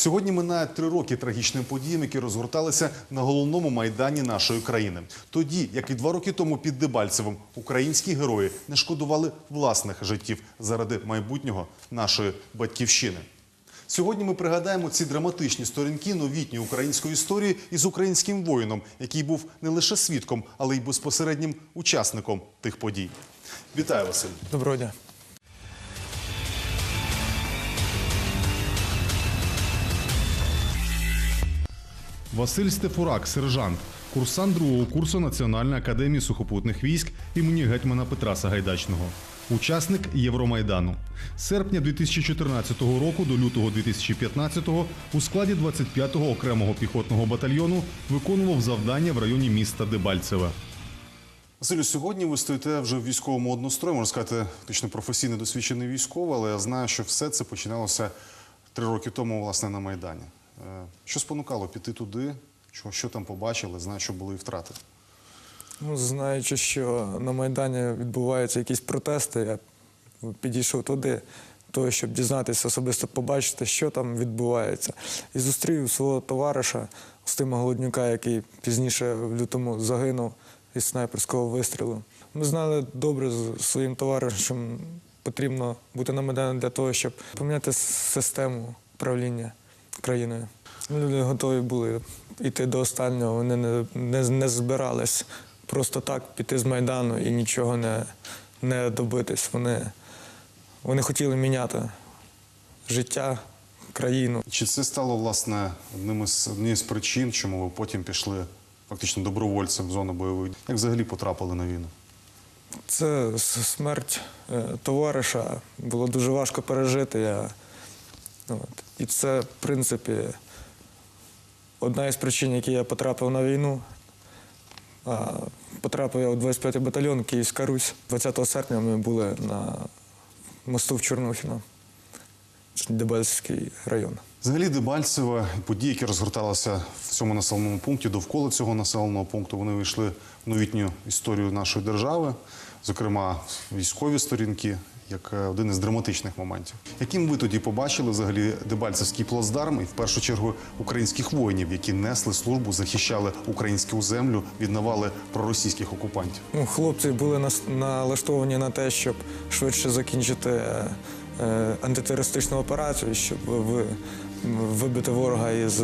Сьогодні минає три роки трагічним подіям, які розгорталися на головному майдані нашої країни. Тоді, як і два роки тому під Дебальцевим, українські герої не шкодували власних життів заради майбутнього нашої батьківщини. Сьогодні ми пригадаємо ці драматичні сторінки новітньої української історії із українським воїном, який був не лише свідком, але й безпосереднім учасником тих подій. Вітаю, Василь. Доброго дня. Василь Стефурак, сержант, курсант другого курсу Національної академії сухопутних військ імені гетьмана Петра Сагайдачного. Учасник Євромайдану. З серпня 2014 року до лютого 2015 у складі 25-го окремого піхотного батальйону виконував завдання в районі міста Дебальцеве. Василю, сьогодні ви стоїте вже в військовому однострої, можна сказати, фактично професійно досвідчений військовий, але я знаю, що все це починалося три роки тому, власне, на Майдані. Е, Що спонукало піти туди? Що, що там побачили? Знаю, що були і втрати. Ну, знаючи, що на Майдані відбуваються якісь протести, я підійшов туди, того, щоб дізнатися, особисто побачити, що там відбувається. І зустрів свого товариша Устима Голоднюка, який пізніше в лютому загинув із снайперського вистрілу. Ми знали добре з своїм товаришем, потрібно бути на Майдані для того, щоб поміняти систему управління країною. Люди готові були йти до останнього, вони не, не, не збирались просто так піти з Майдану і нічого не, не добитись. Вони, вони хотіли міняти життя, країну. Чи це стало власне одним із однією з причин, чому ви потім пішли фактично добровольцем в зону бойових? дій? Як взагалі потрапили на війну? Це смерть е, товариша було дуже важко пережити. Я, от. І це, в принципі, одна із причин, які я потрапив на війну. Потрапив я у 25-й батальйон Київська Русь. 20 серпня ми були на мосту в Чорнухіно, Дебальський район. Взагалі Дебальцеве, події, які розгорталися в цьому населеному пункті, довкола цього населеного пункту, вони вийшли в новітню історію нашої держави, зокрема військові сторінки, як е, один із драматичних моментів. Яким ви тоді побачили взагалі Дебальцевський плацдарм і в першу чергу українських воїнів, які несли службу, захищали українську землю від навали проросійських окупантів? Ну, хлопці були налаштовані на те, щоб швидше закінчити е, е, антитерористичну операцію, щоб вибити ворога із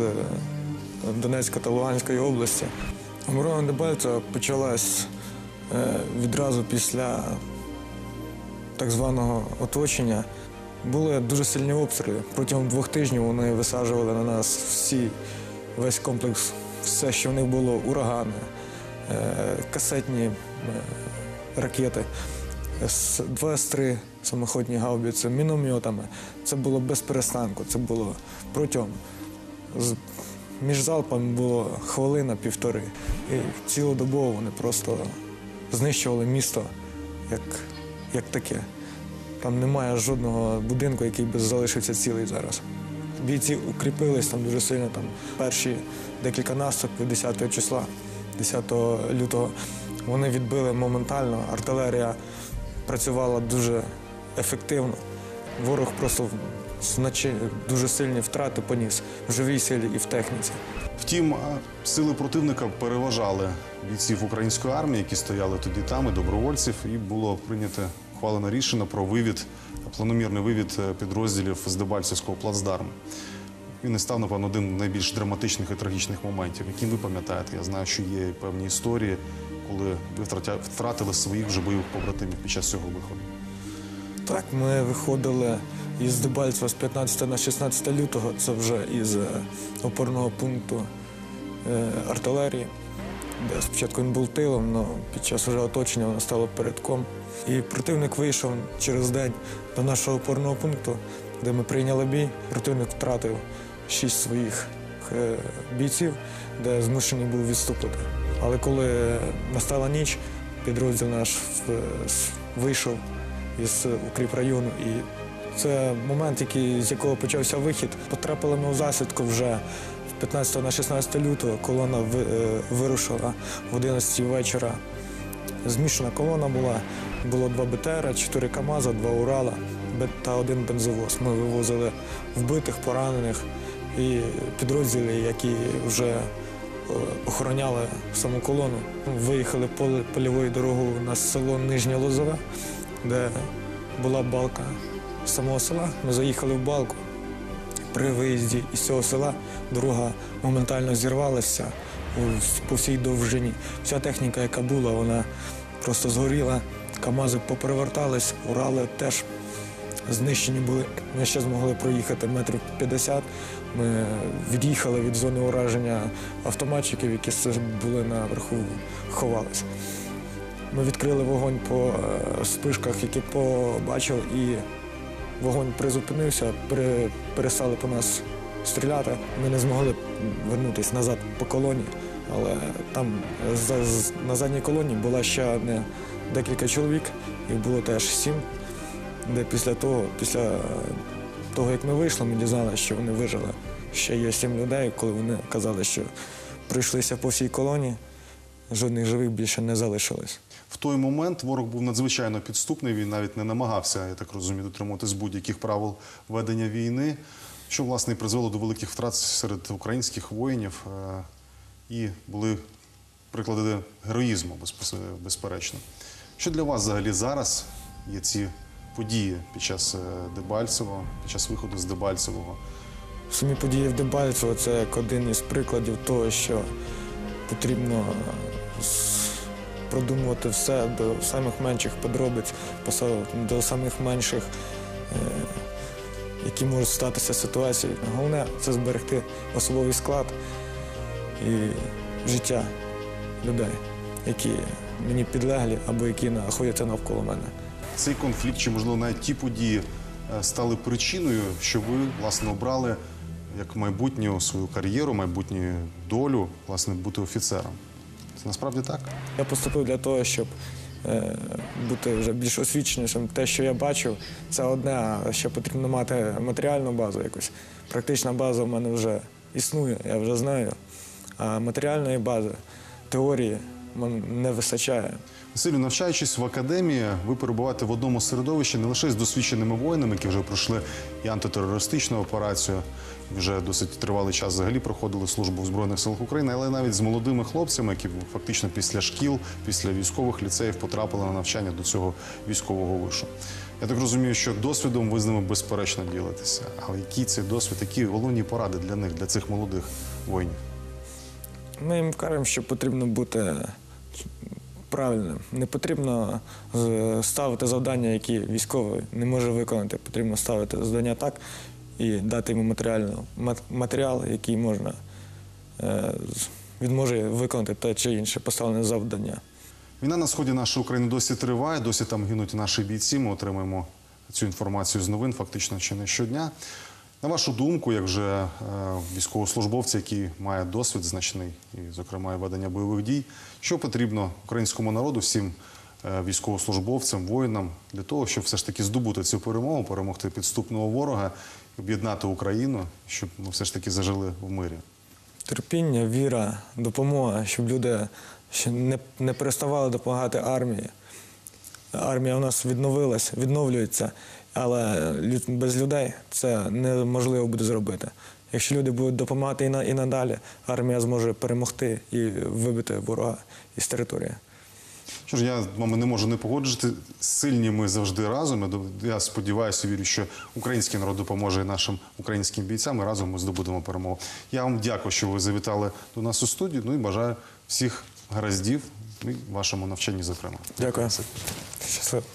Донецької та Луганської області. Оборона Дебальцева почалась відразу після так званого оточення. Були дуже сильні обстріли. Протягом двох тижнів вони висаджували на нас всі, весь комплекс, все, що в них було, урагани, е, касетні е, ракети, два С-3 самоходні гаубиці, мінометами. Це було без перестанку. Це було протягом. Між залпами було хвилина-півтори. І цілодобово вони просто знищували місто як, як таке. Там немає жодного будинку, який би залишився цілий зараз. Бійці укріпились там дуже сильно. Там перші декілька наступів 10 числа, 10 лютого, вони відбили моментально. Артилерія працювала дуже ефективно. Ворог просто значи, дуже сильні втрати поніс в живій силі і в техніці. Втім, сили противника переважали бійців української армії, які стояли тоді там, і добровольців, і було прийнято ухвалено рішення про вивід, планомірний вивід е, підрозділів з Дебальцевського плацдарму. Він і став, напевно, одним з найбільш драматичних і трагічних моментів, які ви пам'ятаєте. Я знаю, що є певні історії, коли ви втратили своїх вже бойових побратимів під час цього виходу. Так, ми виходили із Дебальцева з 15 на 16 лютого. Це вже із е, опорного пункту е, артилерії, де спочатку він був тилом, але під час вже оточення воно стало передком. І противник вийшов через день до нашого опорного пункту, де ми прийняли бій. Противник втратив шість своїх е, бійців, де змушений був відступити. Але коли настала ніч, підрозділ наш вийшов із укріпрайону. І це момент, який, з якого почався вихід. Потрапили ми в засідку вже в 15 на 16 лютого. Колона е, вирушила в 11 вечора. Змішана колона була. Було два БТР, чотири КАМАЗа, два Урала та один бензовоз. Ми вивозили вбитих, поранених і підрозділи, які вже е, охороняли саму колону. Виїхали польовою дорогою на село Нижнє Лозове, де була балка самого села. Ми заїхали в балку. При виїзді із цього села дорога моментально зірвалася по всій довжині. Вся техніка, яка була, вона просто згоріла. Камази поперевертались, Урали теж знищені були. Ми ще змогли проїхати метрів 50. Ми від'їхали від зони ураження автоматчиків, які були наверху, ховалися. Ми відкрили вогонь по е, спишках, які побачили, і вогонь призупинився, пере- перестали по нас стріляти. Ми не змогли вернутися назад по колоні, але там за- на задній колоні була ще одне декілька чоловік, їх було теж сім, де після того, після того, як ми вийшли, ми дізналися, що вони вижили. Ще є сім людей, коли вони казали, що пройшлися по всій колоні, жодних живих більше не залишилось. В той момент ворог був надзвичайно підступний. Він навіть не намагався, я так розумію, дотримуватись будь-яких правил ведення війни, що власне і призвело до великих втрат серед українських воїнів. Е, І були приклади героїзму, безперечно. Що для вас взагалі зараз є ці події під час е, Дебальцевого, під час виходу з Дебальцевого? Самі події в Дебальцево це як один із прикладів того, що потрібно с- продумувати все до самих менших подробиць, до самих менших, е, які можуть статися ситуації. Головне це зберегти особовий склад і життя людей, які мені підлеглі або які знаходяться навколо мене. Цей конфлікт, чи можливо навіть ті події е, стали причиною, що ви власне обрали як майбутню свою кар'єру, майбутню долю, власне, бути офіцером. Це насправді так? Я поступив для того, щоб е, бути вже більш освіченішим. Те, що я бачив, це одне, а ще потрібно мати матеріальну базу якусь. Практична база в мене вже існує, я вже знаю. А матеріальної бази, теорії не вистачає. Василю, навчаючись в академії, ви перебуваєте в одному середовищі не лише з досвідченими воїнами, які вже пройшли і антитерористичну операцію, вже досить тривалий час взагалі проходили службу в Збройних силах України, але навіть з молодими хлопцями, які фактично після шкіл, після військових ліцеїв потрапили на навчання до цього військового вишу. Я так розумію, що досвідом ви з ними безперечно ділитеся. Але який цей досвід, які головні поради для них, для цих молодих воїнів? Ми їм кажемо, що потрібно бути правильним. Не потрібно е, ставити завдання, які військовий не може виконати. Потрібно ставити завдання так і дати йому матеріал, який можна, е, він може виконати те чи інше поставлене завдання. Війна на сході нашої України досі триває, досі там гинуть наші бійці. Ми отримуємо цю інформацію з новин, фактично чи не щодня. На вашу думку, як вже е, військовослужбовця, який має досвід значний, і, зокрема, і ведення бойових дій, що потрібно українському народу, всім е, військовослужбовцям, воїнам для того, щоб все ж таки здобути цю перемогу, перемогти підступного ворога, об'єднати Україну, щоб ми все ж таки зажили в мирі. Терпіння, віра, допомога, щоб люди не, не переставали допомагати армії. Армія у нас відновилась, відновлюється, але без людей це неможливо буде зробити. Якщо люди будуть допомагати і, на, і надалі, армія зможе перемогти і вибити ворога із території. Що ж, я з вами не можу не погоджувати. Сильні ми завжди разом. Я сподіваюся, вірю, що український народ допоможе нашим українським бійцям. І разом ми здобудемо перемогу. Я вам дякую, що ви завітали до нас у студію. Ну і бажаю всіх гараздів і вашому навчанні, зокрема. Дякую. Щасливо.